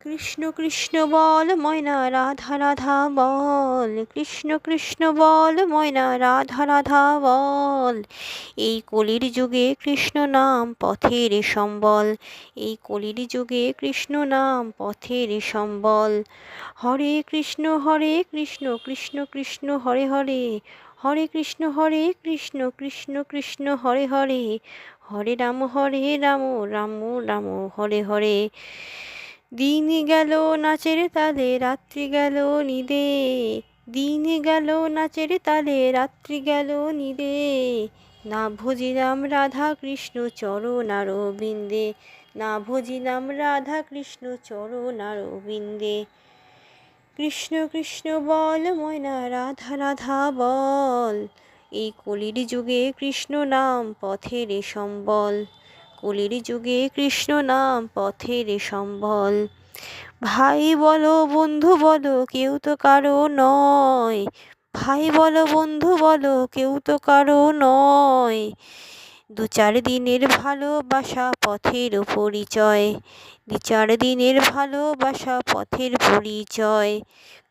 কৃষ্ণ কৃষ্ণ বল, ময়না রাধা রাধা বল। কৃষ্ণ কৃষ্ণ বল, ময়না রাধা রাধা বল। এই কলির যুগে কৃষ্ণ নাম পথের সম্বল। এই কলির যুগে কৃষ্ণ নাম পথের সম্বল। হরে কৃষ্ণ হরে কৃষ্ণ কৃষ্ণ কৃষ্ণ, হরে হরে। হরে কৃষ্ণ হরে কৃষ্ণ কৃষ্ণ কৃষ্ণ, হরে হরে। হরে রাম হরে রাম রাম রাম, হরে হরে। দিন গেল নাচের তালে, রাত্রি গেল নিদে। দিন গেল নাচের তালে, রাত্রি গেল নিদে। না ভজিলাম রাধা কৃষ্ণ চরণ বিন্দে না ভজিলাম রাধা কৃষ্ণ চরণ বিন্দে কৃষ্ণ কৃষ্ণ বল ময়না, রাধা রাধা বল। এই কলির যুগে কৃষ্ণ নাম পথের সম্বল। কলির যুগে কৃষ্ণ নাম পথের সম্বল। ভাই বলো বন্ধু বলো, কেউ তো কারও নয়। ভাই বলো বন্ধু বলো, কেউ তো কারও নয়। দু চার দিনের ভালোবাসা পথের পরিচয়। দু চার দিনের ভালোবাসা পথের পরিচয়।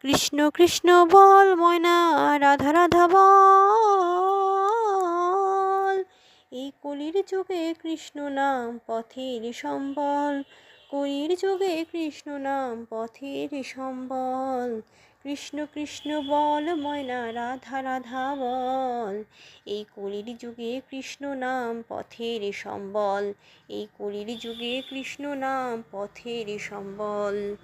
কৃষ্ণ কৃষ্ণ বল ময়না, রাধা এই কলির যুগে কৃষ্ণ নাম, পথের সম্বল। কলির যুগে কৃষ্ণ নাম, পথের সম্বল। কৃষ্ণ কৃষ্ণ বল, ময়না রাধা রাধা বল। এই কলির যুগে কৃষ্ণ নাম, পথের সম্বল। এই কলির যুগে কৃষ্ণ নাম, পথের সম্বল।